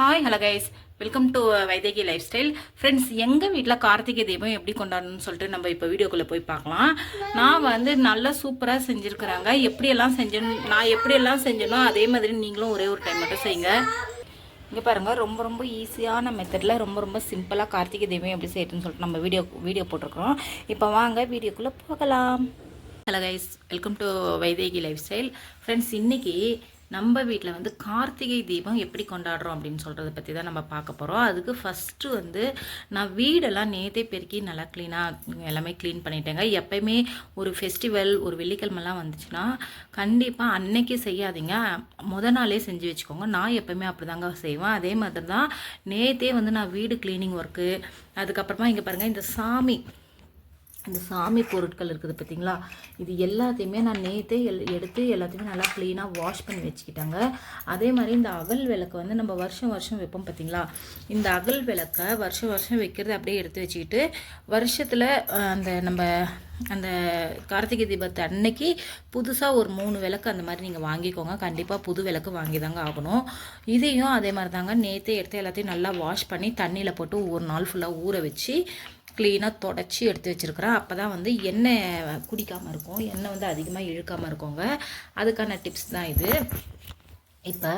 Hi hello guys welcome to Vaidehi lifestyle friends எங்கள் வீட்டில் கார்த்திகை தீபம் எப்படி கொண்டாடணும்னு சொல்லிட்டு நம்ம இப்போ வீடியோக்குள்ளே போய் பார்க்கலாம். நான் வந்து நல்லா சூப்பராக செஞ்சுருக்குறாங்க. எப்படியெல்லாம் செஞ்சணும் நான் எப்படியெல்லாம் செஞ்சேனோ அதே மாதிரி நீங்களும் ஒரே ஒரு டைம் மட்டும் செய்யுங்க. இங்கே பாருங்கள் ரொம்ப ரொம்ப ஈஸியான மெத்தடில் ரொம்ப ரொம்ப சிம்பிளாக கார்த்திகை தீபம் எப்படி செய்யறதுன்னு சொல்லிட்டு நம்ம வீடியோ வீடியோ போட்டிருக்கிறோம். இப்போ வாங்க வீடியோக்குள்ளே போகலாம். Hello guys welcome to Vaidehi lifestyle friends இன்றைக்கி நம்ம வீட்டில் வந்து கார்த்திகை தீபம் எப்படி கொண்டாடுறோம் அப்படின்னு சொல்கிறத பற்றி தான் நம்ம பார்க்க போகிறோம் அதுக்கு ஃபஸ்ட்டு வந்து நான் வீடெல்லாம் நேத்தே பெருக்கி நல்லா க்ளீனாக எல்லாமே க்ளீன் பண்ணிட்டேங்க. எப்பயுமே ஒரு ஃபெஸ்டிவல் ஒரு வெள்ளிக்கிழமெல்லாம் வந்துச்சுன்னா கண்டிப்பாக அன்னைக்கு செய்யாதீங்க. முத நாளே செஞ்சு வச்சுக்கோங்க. நான் எப்பயுமே அப்படி தாங்க செய்வேன். அதே மாதிரி தான் நேத்தே வந்து நான் வீடு க்ளீனிங் ஒர்க்கு அதுக்கப்புறமா இங்கே பாருங்கள் இந்த சாமி இந்த சாமி பொருட்கள் இருக்குது பார்த்திங்களா? இது எல்லாத்தையுமே நான் நேற்றே எல் எடுத்து எல்லாத்தையுமே நல்லா க்ளீனாக வாஷ் பண்ணி வச்சுக்கிட்டாங்க. அதே மாதிரி இந்த அகல் விளக்கு வந்து நம்ம வருஷம் வருஷம் வைப்போம் பார்த்தீங்களா? இந்த அகல் விளக்கை வருஷம் வருஷம் வைக்கிறது அப்படியே எடுத்து வச்சுக்கிட்டு வருஷத்தில் அந்த நம்ம அந்த கார்த்திகை தீபத்தை அன்னைக்கு புதுசாக ஒரு மூணு விளக்கு அந்த மாதிரி நீங்கள் வாங்கிக்கோங்க. கண்டிப்பாக புது விளக்கு வாங்கி தாங்க ஆகணும். இதையும் அதே மாதிரி தாங்க நேற்றே எடுத்து எல்லாத்தையும் நல்லா வாஷ் பண்ணி தண்ணியில் போட்டு ஒரு நாள் ஃபுல்லாக ஊற வச்சு க்ளீனாக தொடச்சி எடுத்து வச்சுருக்குறேன். அப்போ தான் வந்து எண்ணெய் குடிக்காமல் இருக்கும். எண்ணெய் வந்து அதிகமாக இழுக்காமல் இருக்குங்க. அதுக்கான டிப்ஸ் தான் இது. இப்போ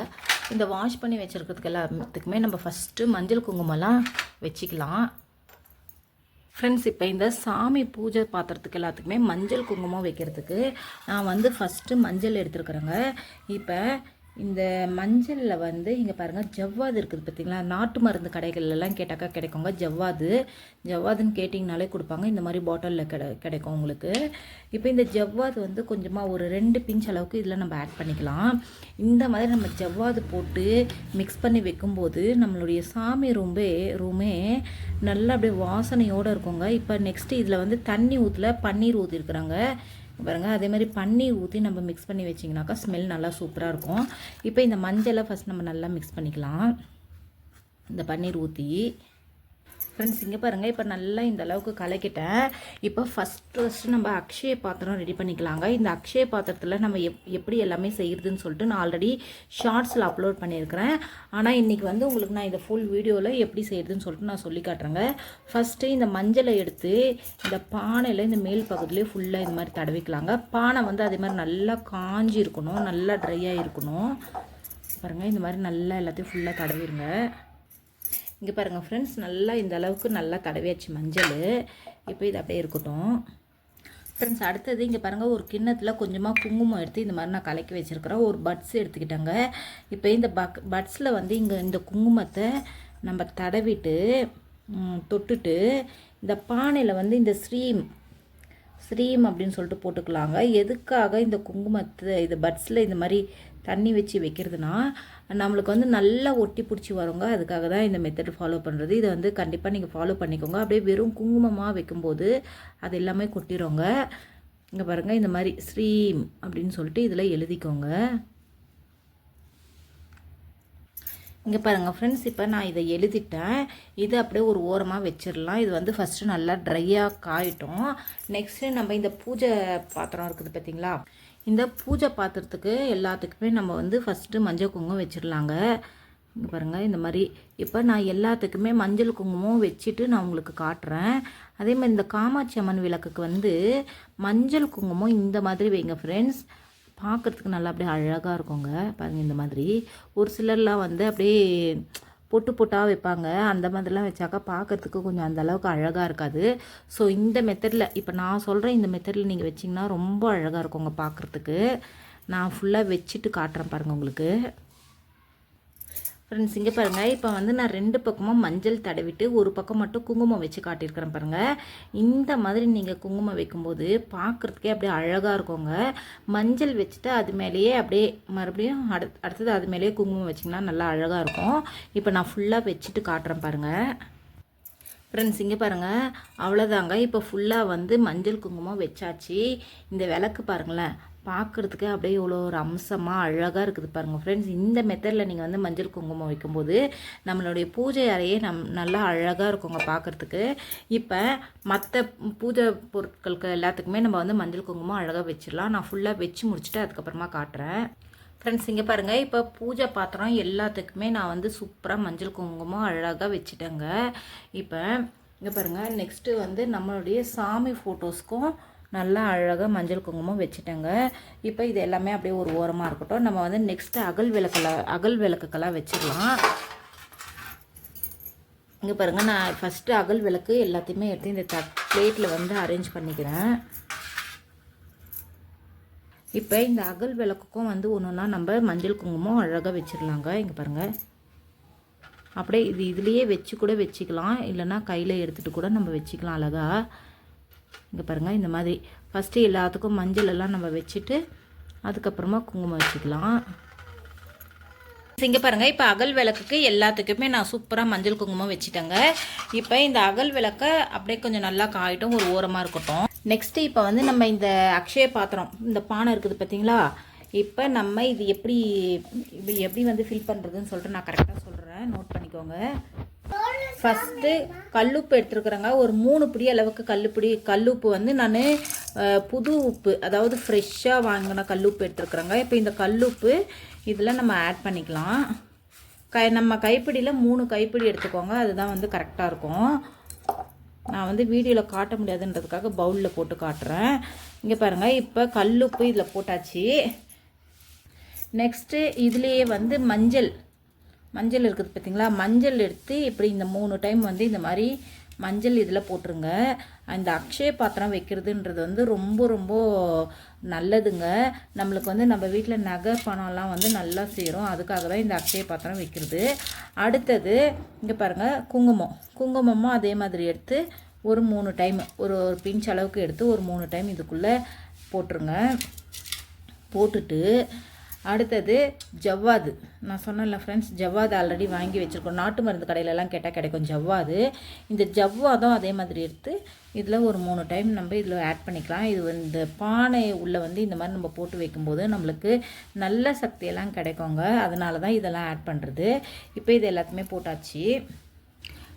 இந்த வாஷ் பண்ணி வச்சுருக்கிறதுக்கு எல்லாத்துக்குமே நம்ம ஃபஸ்ட்டு மஞ்சள் குங்குமம்லாம் வச்சுக்கலாம். ஃப்ரெண்ட்ஸ் இப்போ இந்த சாமி பூஜை பாத்திரத்துக்கு எல்லாத்துக்குமே மஞ்சள் குங்குமம் வைக்கிறதுக்கு நான் வந்து ஃபஸ்ட்டு மஞ்சள் எடுத்துருக்குறேங்க. இப்போ இந்த மஞ்சளில் வந்து இங்கே பாருங்கள் ஜவ்வாது இருக்குது பார்த்தீங்களா நாட்டு மருந்து கடைகள்லாம் கேட்டாக்கா கிடைக்குங்க. ஜவ்வாது. ஜவ்வாதுன்னு கேட்டிங்கனாலே கொடுப்பாங்க. இந்த மாதிரி பாட்டிலில் கிடை கிடைக்கும் உங்களுக்கு. இப்போ இந்த ஜவ்வாது வந்து கொஞ்சமாக ஒரு ரெண்டு பிஞ்ச் அளவுக்கு இதில் நம்ம ஆட் பண்ணிக்கலாம். இந்த மாதிரி நம்ம ஜவ்வாது போட்டு மிக்ஸ் பண்ணி வைக்கும்போது நம்மளுடைய சாமி ரூம்பே ரூமே நல்லா அப்படியே வாசனையோடு இருக்குங்க. இப்போ நெக்ஸ்ட்டு இதில் வந்து தண்ணி ஊற்றல பன்னீர் ஊற்றிருக்குறாங்க பாருங்கள் அதே மாதிரி பன்னீர் ஊற்றி நம்ம மிக்ஸ் பண்ணி வச்சிங்கனாக்கா ஸ்மெல் நல்லா சூப்பராக இருக்கும். இப்போ இந்த மஞ்சளை ஃபஸ்ட் நம்ம நல்லா மிக்ஸ் பண்ணிக்கலாம். இந்த பன்னீர் ஊற்றி ஃப்ரெண்ட்ஸ் இங்கே பாருங்கள் இப்போ நல்லா இந்த அளவுக்கு கலக்கிட்டேன். இப்போ ஃபஸ்ட் ஃபஸ்ட்டு நம்ம அக்ஷய பாத்திரம் ரெடி பண்ணிக்கலாங்க. இந்த அக்ஷய பாத்திரத்தில் நம்ம எப் எப்படி எல்லாமே செய்கிறதுன்னு சொல்லிட்டு நான் ஆல்ரெடி ஷார்ட்ஸில் அப்லோட் பண்ணியிருக்கிறேன். ஆனால் இன்றைக்கி வந்து உங்களுக்கு நான் இந்த ஃபுல் வீடியோவில் எப்படி செய்கிறதுன்னு சொல்லிட்டு நான் சொல்லி காட்டுறேங்க. ஃபஸ்ட்டு இந்த மஞ்சளை எடுத்து இந்த பானையில் இந்த மேல் பகுதியிலே ஃபுல்லாக இந்த மாதிரி தடவிக்கலாங்க. பானை வந்து அதே மாதிரி நல்லா காஞ்சி இருக்கணும் நல்லா ட்ரையாக இருக்கணும். பாருங்கள் இந்த மாதிரி நல்லா எல்லாத்தையும் ஃபுல்லாக தடவிடுங்க இங்கே பாருங்கள் ஃப்ரெண்ட்ஸ் நல்லா இந்த அளவுக்கு நல்லா தடவியாச்சு மஞ்சள். இப்போ இது அப்படியே இருக்கட்டும். ஃப்ரெண்ட்ஸ் அடுத்தது இங்கே பாருங்கள் ஒரு கிண்ணத்தில் கொஞ்சமாக குங்குமம் எடுத்து இந்த மாதிரி நான் கலக்கி வச்சுருக்கிறேன். ஒரு பட்ஸ் எடுத்துக்கிட்டேங்க. இப்போ இந்த பக் பட்ஸில் வந்து இங்கே இந்த குங்குமத்தை நம்ம தடவிட்டு தொட்டுட்டு இந்த பானையில் வந்து இந்த ஸ்ரீம் ஸ்ரீம் அப்படின்னு சொல்லிட்டு போட்டுக்கலாங்க. எதுக்காக இந்த குங்குமத்தை இது பட்ஸில் இந்த மாதிரி தண்ணி வச்சு வைக்கிறதுனா நம்மளுக்கு வந்து நல்லா ஒட்டி பிடிச்சி வருங்க. அதுக்காக தான் இந்த மெத்தட் ஃபாலோ பண்ணுறது இதை வந்து கண்டிப்பாக நீங்கள் ஃபாலோ பண்ணிக்கோங்க. அப்படியே வெறும் குங்குமமாக வைக்கும்போது அது எல்லாமே கொட்டிடுங்க இங்கே பாருங்கள் இந்த மாதிரி ஸ்ரீம் அப்படின்னு சொல்லிட்டு இதில் எழுதிக்கோங்க. இங்கே பாருங்கள் ஃப்ரெண்ட்ஸ் இப்போ நான் இதை எழுதிட்டேன். இது அப்படியே ஒரு ஓரமாக வச்சிடலாம். இது வந்து ஃபஸ்ட்டு நல்லா ட்ரையாக காயிட்டோம். நெக்ஸ்ட்டு நம்ம இந்த பூஜை பாத்திரம் இருக்குது பார்த்தீங்களா இந்த பூஜை பாத்திரத்துக்கு எல்லாத்துக்குமே நம்ம வந்து ஃபஸ்ட்டு மஞ்சள் குங்குமம் வச்சிடலாங்க. இங்கே பாருங்கள் இந்த மாதிரி. இப்போ நான் எல்லாத்துக்குமே மஞ்சள் குங்குமம் வச்சுட்டு நான் உங்களுக்கு காட்டுறேன். அதே மாதிரி இந்த காமாட்சி அம்மன் விளக்குக்கு வந்து மஞ்சள் குங்குமம் இந்த மாதிரி வைங்க ஃப்ரெண்ட்ஸ் பார்க்குறதுக்கு நல்லா அப்படியே அழகாக இருக்குங்க. பாருங்கள் இந்த மாதிரி. ஒரு சிலர்லாம் வந்து அப்படியே பொட்டு பொட்டாக வைப்பாங்க. அந்த மாதிரிலாம் வச்சாக்கா பார்க்குறதுக்கு கொஞ்சம் அந்த அளவுக்கு அழகாக இருக்காது. ஸோ இந்த மெத்தடில் இப்போ நான் சொல்கிறேன் இந்த மெத்தடில் நீங்கள் வச்சிங்கன்னா ரொம்ப அழகாக இருக்குங்க பார்க்குறதுக்கு நான் ஃபுல்லாக வச்சுட்டு காட்டுறேன் பாருங்கள் உங்களுக்கு. ஃப்ரெண்ட்ஸ் இங்கே பாருங்கள் இப்போ வந்து நான் ரெண்டு பக்கமும் மஞ்சள் தடவிட்டு ஒரு பக்கம் மட்டும் குங்குமம் வச்சு காட்டியிருக்கிறேன் பாருங்கள் இந்த மாதிரி நீங்கள் குங்குமம் வைக்கும்போது பார்க்குறதுக்கே அப்படியே அழகாக இருக்குங்க. மஞ்சள் வச்சுட்டு அது மேலேயே அப்படியே மறுபடியும் அடுத் அடுத்தது அது மேலேயே குங்குமம் வச்சிங்கன்னா நல்லா அழகாக இருக்கும். இப்போ நான் ஃபுல்லாக வச்சுட்டு காட்டுறேன் பாருங்கள் ஃப்ரெண்ட்ஸ் இங்கே பாருங்கள் அவ்வளோதாங்க இப்போ ஃபுல்லாக வந்து மஞ்சள் குங்குமம் வச்சாச்சு. இந்த விளக்கு பாருங்களேன். பார்க்குறதுக்கு அப்படியே இவ்வளோ ஒரு அம்சமாக அழகாக இருக்குது பாருங்கள் ஃப்ரெண்ட்ஸ் இந்த மெத்தடில் நீங்கள் வந்து மஞ்சள் குங்குமம் வைக்கும்போது நம்மளுடைய பூஜை அறையே நம் நல்லா அழகாக இருக்குங்க பார்க்குறதுக்கு இப்போ மற்ற பூஜை பொருட்களுக்கு எல்லாத்துக்குமே நம்ம வந்து மஞ்சள் குங்குமம் அழகாக வச்சிடலாம். நான் ஃபுல்லாக வச்சு முடிச்சுட்டு அதுக்கப்புறமா காட்டுறேன். ஃப்ரெண்ட்ஸ் இங்கே பாருங்கள் இப்போ பூஜை பாத்திரம் எல்லாத்துக்குமே நான் வந்து சூப்பராக மஞ்சள் குங்குமம் அழகாக வச்சுட்டேங்க. இப்போ இங்கே பாருங்கள் நெக்ஸ்ட்டு வந்து நம்மளுடைய சாமி ஃபோட்டோஸ்க்கும் நல்லா அழகாக மஞ்சள் குங்குமம் வச்சுட்டேங்க. இப்போ இது எல்லாமே அப்படியே ஒரு ஓரமாக இருக்கட்டும். நம்ம வந்து நெக்ஸ்ட்டு அகல் விளக்கில் அகல் விளக்குக்கெல்லாம் வச்சிடலாம். இங்கே பாருங்கள் நான் ஃபஸ்ட்டு அகல் விளக்கு எல்லாத்தையுமே எடுத்து இந்த த பிளேட்டில் வந்து அரேஞ்ச் பண்ணிக்கிறேன். இப்போ இந்த அகல் விளக்குக்கும் வந்து ஒன்றுனா நம்ம மஞ்சள் குங்குமம் அழகாக வச்சிடலாங்க. இங்கே பாருங்கள் அப்படியே இது இதுலேயே வச்சு கூட வச்சுக்கலாம். இல்லைன்னா கையில் எடுத்துகிட்டு கூட நம்ம வச்சுக்கலாம் அழகாக இங்கே பாருங்கள் இந்த மாதிரி ஃபஸ்ட்டு எல்லாத்துக்கும் மஞ்சள் எல்லாம் நம்ம வச்சுட்டு அதுக்கப்புறமா குங்குமம் வச்சுக்கலாம். இங்கே பாருங்கள் இப்போ அகல் விளக்குக்கு எல்லாத்துக்குமே நான் சூப்பராக மஞ்சள் குங்குமம் வச்சுட்டேங்க. இப்போ இந்த அகல் விளக்கை அப்படியே கொஞ்சம் நல்லா காயிட்டும் ஒரு ஓரமாக இருக்கட்டும். நெக்ஸ்ட்டு இப்போ வந்து நம்ம இந்த அக்ஷய பாத்திரம் இந்த பானை இருக்குது பார்த்தீங்களா இப்போ நம்ம இது எப்படி இது எப்படி வந்து ஃபில் பண்ணுறதுன்னு சொல்லிட்டு நான் கரெக்டாக சொல்கிறேன் நோட் பண்ணிக்கோங்க. ஃபஸ்ட்டு கல்லுப்பு எடுத்துருக்குறேங்க. ஒரு மூணு பிடி அளவுக்கு கல்லுப்பிடி கல்லுப்பு வந்து நான் புது உப்பு அதாவது ஃப்ரெஷ்ஷாக வாங்கின கல்லுப்பு எடுத்துருக்குறேங்க. இப்போ இந்த கல்லுப்பு இதில் நம்ம ஆட் பண்ணிக்கலாம். கை நம்ம கைப்பிடியில் மூணு கைப்பிடி எடுத்துக்கோங்க. அதுதான் வந்து கரெக்டாக இருக்கும். நான் வந்து வீடியோவில் காட்ட முடியாதுன்றதுக்காக பவுலில் போட்டு காட்டுறேன். இங்கே பாருங்கள் இப்போ கல்லுப்பு இதில் போட்டாச்சு. நெக்ஸ்ட்டு இதுலேயே வந்து மஞ்சள். மஞ்சள் இருக்குது பார்த்தீங்களா மஞ்சள் எடுத்து இப்படி இந்த மூணு டைம் வந்து இந்த மாதிரி மஞ்சள் இதில் போட்டுருங்க. அந்த அக்ஷய பாத்திரம் வைக்கிறதுன்றது வந்து ரொம்ப ரொம்ப நல்லதுங்க. நம்மளுக்கு வந்து நம்ம வீட்டில் நகை பணம்லாம் வந்து நல்லா சேரும். அதுக்காக தான் இந்த அக்ஷய பாத்திரம் வைக்கிறது. அடுத்தது இங்கே பாருங்கள் குங்குமம். குங்குமமும் அதே மாதிரி எடுத்து ஒரு மூணு டைம் ஒரு ஒரு பிஞ்ச் அளவுக்கு எடுத்து ஒரு மூணு டைம் இதுக்குள்ளே போட்டுருங்க. போட்டுட்டு அடுத்தது ஜவ்வாது. நான் சொன்னேன்ல ஃப்ரெண்ட்ஸ் ஜவ்வாது ஆல்ரெடி வாங்கி வச்சுருக்கோம். நாட்டு மருந்து கடையிலலாம் கேட்டால் கிடைக்கும் ஜவ்வாது. இந்த ஜவ்வாதும் அதே மாதிரி எடுத்து இதில் ஒரு மூணு டைம் நம்ம இதில் ஆட் பண்ணிக்கலாம். இது இந்த பானை உள்ளே வந்து இந்த மாதிரி நம்ம போட்டு வைக்கும்போது நம்மளுக்கு நல்ல சக்தியெல்லாம் கிடைக்குங்க. அதனால தான் இதெல்லாம் ஆட் பண்ணுறது இப்போ இது எல்லாத்தையுமே போட்டாச்சு.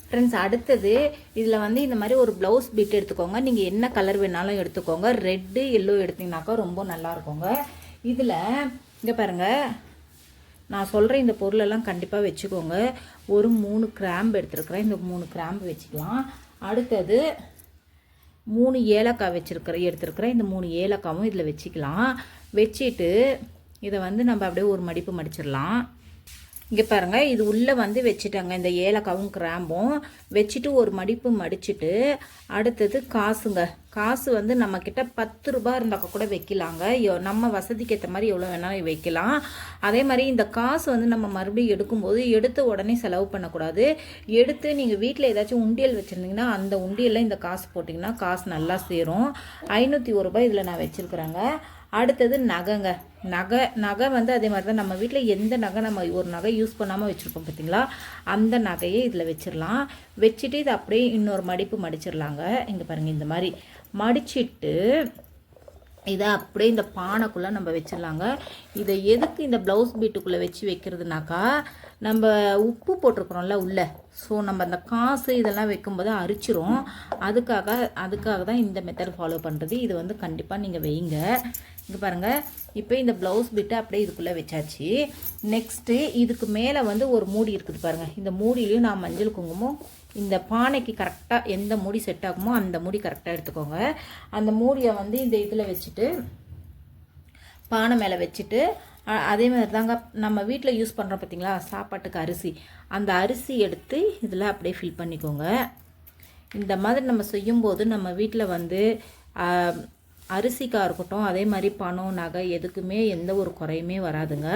ஃப்ரெண்ட்ஸ் அடுத்தது இதில் வந்து இந்த மாதிரி ஒரு ப்ளவுஸ் பீட் எடுத்துக்கோங்க. நீங்கள் என்ன கலர் வேணாலும் எடுத்துக்கோங்க. ரெட்டு எல்லோ எடுத்திங்கனாக்கா ரொம்ப நல்லா இருக்குங்க. இதில் இங்கே பாருங்கள் நான் சொல்கிற இந்த பொருளெல்லாம் கண்டிப்பாக வச்சுக்கோங்க. ஒரு மூணு கிராம்பு எடுத்துருக்குறேன். இந்த மூணு கிராம்பு வச்சுக்கலாம். அடுத்தது மூணு ஏலக்காய் வச்சுருக்கிற எடுத்துருக்குறேன். இந்த மூணு ஏலக்காவும் இதில் வச்சுக்கலாம். வச்சுட்டு இதை வந்து நம்ம அப்படியே ஒரு மடிப்பு மடிச்சிடலாம். இங்கே பாருங்கள் இது உள்ளே வந்து வச்சுட்டாங்க. இந்த ஏலக்காவும் கிராம்பும் வச்சுட்டு ஒரு மடிப்பு மடிச்சுட்டு அடுத்தது காசுங்க. காசு வந்து நம்மக்கிட்ட பத்து ரூபா இருந்தாக்க கூட வைக்கலாங்க. நம்ம வசதிக்கு ஏற்ற மாதிரி எவ்வளோ வேணாலும் வைக்கலாம். அதே மாதிரி இந்த காசு வந்து நம்ம மறுபடியும் எடுக்கும்போது எடுத்த உடனே செலவு பண்ணக்கூடாது. எடுத்து நீங்கள் வீட்டில் ஏதாச்சும் உண்டியல் வச்சுருந்தீங்கன்னா அந்த உண்டியலில் இந்த காசு போட்டிங்கன்னா காசு நல்லா சேரும். ஐநூற்றி ஒரு ரூபாய் இதில் நான் வச்சுருக்குறேங்க. அடுத்தது நகைங்க. நகை நகை வந்து அதே மாதிரி தான் நம்ம வீட்டில் எந்த நகை நம்ம ஒரு நகை யூஸ் பண்ணாமல் வச்சுருக்கோம் பார்த்தீங்களா அந்த நகையை இதில் வச்சிடலாம் வச்சுட்டு இதை அப்படியே இன்னொரு மடிப்பு மடிச்சிடலாங்க இங்கே பாருங்கள் இந்த மாதிரி மடிச்சிட்டு இதை அப்படியே இந்த பானைக்குள்ளே நம்ம வச்சிடலாங்க இதை எதுக்கு இந்த ப்ளவுஸ் பீட்டுக்குள்ளே வச்சு வைக்கிறதுனாக்கா நம்ம உப்பு போட்டிருக்குறோம்ல உள்ளே. ஸோ நம்ம அந்த காசு இதெல்லாம் வைக்கும்போது அரிச்சிரும். அதுக்காக அதுக்காக தான் இந்த மெத்தட் ஃபாலோ பண்ணுறது இது வந்து கண்டிப்பாக நீங்கள் வைங்க. இது பாருங்கள் இப்போ இந்த ப்ளவுஸ் பிட்டு அப்படியே இதுக்குள்ளே வச்சாச்சு. நெக்ஸ்ட்டு இதுக்கு மேலே வந்து ஒரு மூடி இருக்குது பாருங்கள் இந்த மூடியிலையும் நான் மஞ்சள் குங்குமம் இந்த பானைக்கு கரெக்டாக எந்த மூடி செட் ஆகுமோ அந்த மூடி கரெக்டாக எடுத்துக்கோங்க. அந்த மூடியை வந்து இந்த இதில் வச்சுட்டு பானை மேலே வச்சுட்டு அதே மாதிரி தாங்க நம்ம வீட்டில் யூஸ் பண்ணுறோம் பார்த்தீங்களா சாப்பாட்டுக்கு அரிசி. அந்த அரிசி எடுத்து இதில் அப்படியே ஃபில் பண்ணிக்கோங்க. இந்த மாதிரி நம்ம செய்யும்போது நம்ம வீட்டில் வந்து அரிசிக்காக இருக்கட்டும் அதே மாதிரி பணம் நகை எதுக்குமே எந்த ஒரு குறையுமே வராதுங்க.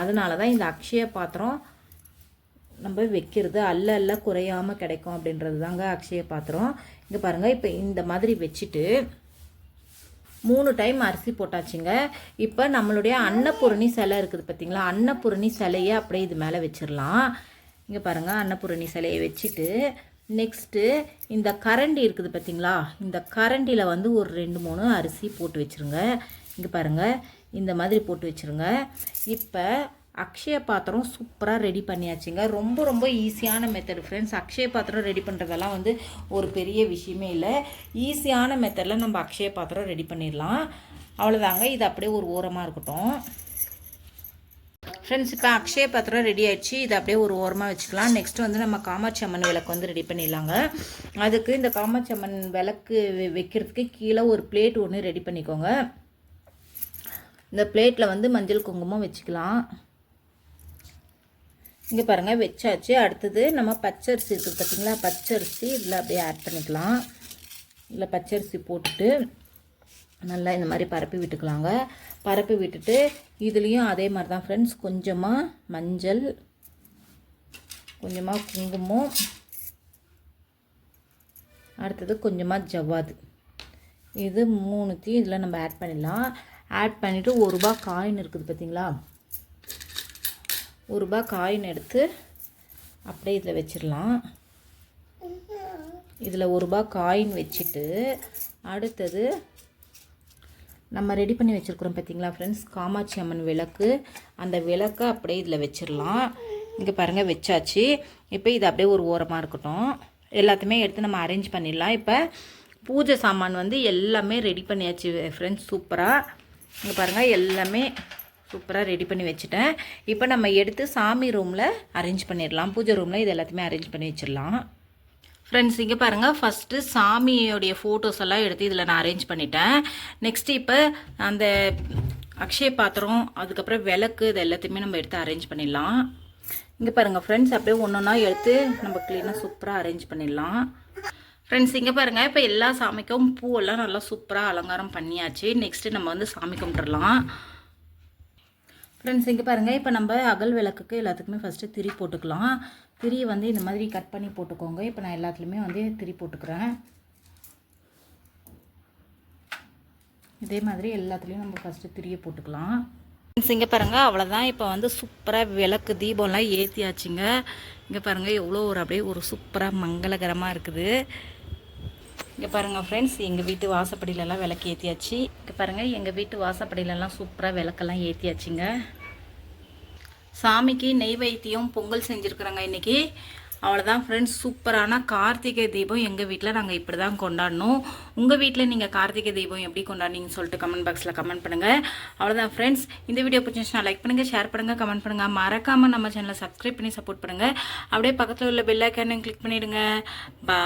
அதனால தான் இந்த அக்ஷய பாத்திரம் நம்ம வைக்கிறது. அல்ல அல்ல குறையாமல் கிடைக்கும் அப்படின்றது தாங்க அக்ஷய பாத்திரம். இங்கே பாருங்கள் இப்போ இந்த மாதிரி வச்சுட்டு மூணு டைம் அரிசி போட்டாச்சுங்க. இப்போ நம்மளுடைய அன்னபூரணி சிலை இருக்குது பார்த்தீங்களா அன்னபூரணி சிலையை அப்படியே இது மேலே வச்சிடலாம் இங்கே பாருங்கள் அன்னபூரணி சிலையை வச்சுட்டு நெக்ஸ்ட்டு இந்த கரண்டி இருக்குது பார்த்தீங்களா இந்த கரண்டியில் வந்து ஒரு ரெண்டு மூணு அரிசி போட்டு வச்சுருங்க. இங்கே பாருங்கள் இந்த மாதிரி போட்டு வச்சுருங்க. இப்போ அக்ஷய பாத்திரம் சூப்பராக ரெடி பண்ணியாச்சுங்க. ரொம்ப ரொம்ப ஈஸியான மெத்தட் ஃப்ரெண்ட்ஸ் அக்ஷய பாத்திரம் ரெடி பண்ணுறதெல்லாம் வந்து ஒரு பெரிய விஷயமே இல்லை. ஈஸியான மெத்தடில் நம்ம அக்ஷய பாத்திரம் ரெடி பண்ணிடலாம். அவ்வளோதாங்க இது அப்படியே ஒரு ஓரமாக இருக்கட்டும். ஃப்ரெண்ட்ஸ் இப்போ அக்ஷய பாத்திரம் ரெடி ஆயிடுச்சு. இதை அப்படியே ஒரு ஓரமாக வச்சுக்கலாம். நெக்ஸ்ட் வந்து நம்ம காமாட்சி அம்மன் விளக்கு வந்து ரெடி பண்ணிடலாங்க. அதுக்கு இந்த காமாட்சி அம்மன் விளக்கு வைக்கிறதுக்கு கீழே ஒரு பிளேட் ஒன்று ரெடி பண்ணிக்கோங்க. இந்த பிளேட்டில் வந்து மஞ்சள் குங்குமம் வச்சுக்கலாம். இங்கே பாருங்கள் வச்சாச்சு. அடுத்தது நம்ம பச்சரிசி இருக்குது பார்த்தீங்களா பச்சரிசி இதில் அப்படியே ஆட் பண்ணிக்கலாம். இதில் பச்சரிசி போட்டுட்டு நல்லா இந்த மாதிரி பரப்பி விட்டுக்கலாங்க. பரப்பி விட்டுட்டு இதுலேயும் அதே மாதிரி தான் ஃப்ரெண்ட்ஸ் கொஞ்சமாக மஞ்சள் கொஞ்சமாக குங்குமம் அடுத்தது கொஞ்சமாக ஜவ்வாது. இது மூணுத்தையும் இதில் நம்ம ஆட் பண்ணிடலாம். ஆட் பண்ணிவிட்டு ஒரு ரூபா காயின் இருக்குது பார்த்தீங்களா ஒரு ரூபா காயின் எடுத்து அப்படியே இதில் வச்சிடலாம். இதில் ஒரு ரூபா காயின் வச்சுட்டு அடுத்தது நம்ம ரெடி பண்ணி வச்சுருக்குறோம் பார்த்தீங்களா ஃப்ரெண்ட்ஸ் காமாட்சி அம்மன் விளக்கு. அந்த விளக்கை அப்படியே இதில் வச்சிடலாம். இங்கே பாருங்கள் வச்சாச்சு. இப்போ இது அப்படியே ஒரு ஓரமாக இருக்கட்டும். எல்லாத்தையுமே எடுத்து நம்ம அரேஞ்ச் பண்ணிடலாம். இப்போ பூஜை சாமான் வந்து எல்லாமே ரெடி பண்ணியாச்சு ஃப்ரெண்ட்ஸ் சூப்பராக இங்கே பாருங்கள் எல்லாமே சூப்பராக ரெடி பண்ணி வச்சுட்டேன். இப்போ நம்ம எடுத்து சாமி ரூமில் அரேஞ்ச் பண்ணிடலாம். பூஜை ரூமில் இது எல்லாத்தையுமே அரேஞ்ச் பண்ணி வச்சிடலாம். ஃப்ரெண்ட்ஸ் இங்கே பாருங்கள் ஃபஸ்ட்டு சாமியோடைய ஃபோட்டோஸ் எல்லாம் எடுத்து இதில் நான் அரேஞ்ச் பண்ணிட்டேன். நெக்ஸ்ட் இப்போ அந்த அக்ஷய பாத்திரம் அதுக்கப்புறம் விளக்கு இது எல்லாத்தையுமே நம்ம எடுத்து அரேஞ்ச் பண்ணிடலாம். இங்கே பாருங்கள் ஃப்ரெண்ட்ஸ் அப்படியே ஒன்று ஒன்றா எடுத்து நம்ம க்ளீனாக சூப்பராக அரேஞ்ச் பண்ணிடலாம். ஃப்ரெண்ட்ஸ் இங்கே பாருங்கள் இப்போ எல்லா சாமிக்கும் பூவெல்லாம் நல்லா சூப்பராக அலங்காரம் பண்ணியாச்சு. நெக்ஸ்ட்டு நம்ம வந்து சாமி கும்பிட்றலாம் ஃப்ரெண்ட்ஸ் இங்கே பாருங்கள் இப்போ நம்ம அகல் விளக்குக்கு எல்லாத்துக்குமே ஃபஸ்ட்டு திரி போட்டுக்கலாம். திரியை வந்து இந்த மாதிரி கட் பண்ணி போட்டுக்கோங்க. இப்போ நான் எல்லாத்துலேயுமே வந்து திரி போட்டுக்கிறேன். இதே மாதிரி எல்லாத்துலேயும் நம்ம ஃபஸ்ட்டு திரியை போட்டுக்கலாம். ஃப்ரெண்ட்ஸ் இங்கே பாருங்கள் அவ்வளோதான் இப்போ வந்து சூப்பராக விளக்கு தீபம்லாம் ஏற்றியாச்சுங்க இங்கே பாருங்கள் எவ்வளோ ஒரு அப்படியே ஒரு சூப்பராக மங்களகரமாக இருக்குது. இங்கே பாருங்கள் ஃப்ரெண்ட்ஸ் எங்கள் வீட்டு வாசப்படியிலலாம் விளக்கு ஏற்றியாச்சு இங்கே பாருங்கள் எங்கள் வீட்டு வாசப்படியிலலாம் சூப்பராக விளக்கெல்லாம் ஏற்றியாச்சுங்க சாமிக்கு நெய் வைத்தியம் பொங்கல் செஞ்சுருக்குறோங்க இன்றைக்கி அவ்வளோதான் ஃப்ரெண்ட்ஸ் சூப்பரான கார்த்திகை தீபம் எங்கள் வீட்டில் நாங்கள் இப்படி தான் கொண்டாடணும். உங்கள் வீட்டில் நீங்கள் கார்த்திகை தீபம் எப்படி கொண்டாடினீங்கன்னு சொல்லிட்டு கமெண்ட் பாக்ஸில் கமெண்ட் பண்ணுங்கள் அவ்வளோதான் ஃப்ரெண்ட்ஸ் இந்த வீடியோ பிடிச்சிருந்துச்சுன்னா லைக் பண்ணுங்கள் ஷேர் பண்ணுங்கள் கமெண்ட் பண்ணுங்கள் மறக்காமல் நம்ம சேனலை சப்ஸ்கிரைப் பண்ணி சப்போர்ட் பண்ணுங்கள் அப்படியே பக்கத்தில் உள்ள பெல் கிளிக் பண்ணிவிடுங்க பா